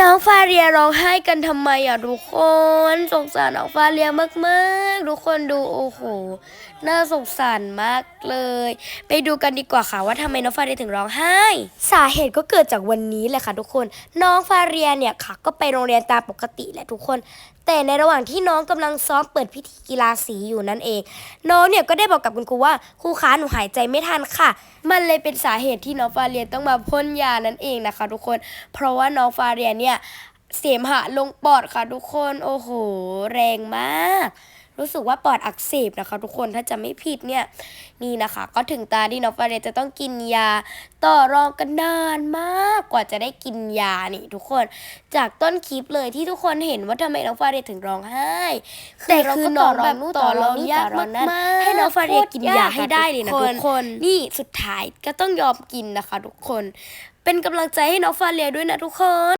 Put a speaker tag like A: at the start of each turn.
A: น้องฟาเรียร้องไห้กันทำไมอะทุกคน สงสารน้องฟาเรียมากๆ ทุกคนดูโอ้โห น่าสงสารมากเลย ไปดูกันดีกว่าค่ะว่าทำไมน้องฟาเรียถึงร้องไห้ สาเหตุก็เกิดจากวันนี้แหละค่ะทุกคน น้องฟาเรียเนี่ยค่ะ ก็ไปโรงเรียนตามปกติแหละทุกคน แต่ในระหว่างที่น้องกำลังซ้อมเปิดพิธีกีฬาสีอยู่นั่นเอง น้องเนี่ยก็ได้บอกกับคุณครูว่าครูคะหนูหายใจไม่ทันค่ะ มันเลยเป็นสาเหตุที่น้องฟาเรียต้องมาพ่นยานั่นเองนะคะ ทุกคน เพราะว่าน้องฟาเรียเนี่ยเสมหะลงปอดค่ะทุกคนโอ้โห แรงมาก รู้สึกว่าปอดอักเสบนะคะ ทุกคนถ้าจะไม่ผิดเนี่ยนี่นะคะ ก็ถึงตาที่น้องฟาเรจะต้องกินยา ต่อรองกันนานมากกว่าจะได้กินยานี่ ทุกคนจากต้นคลิปเลยที่ทุกคนเห็นว่าทำไมน้องฟาเรถึงร้องไห้แต่คือน้องแบบต่อรองยากมากให้น้องฟาเรกินยาให้ได้เลยนะทุกคนนี่สุดท้ายก็ต้องยอมกินนะคะ ทุกคน เป็นกำลังใจให้น้องฟาเรด้วยนะทุกคน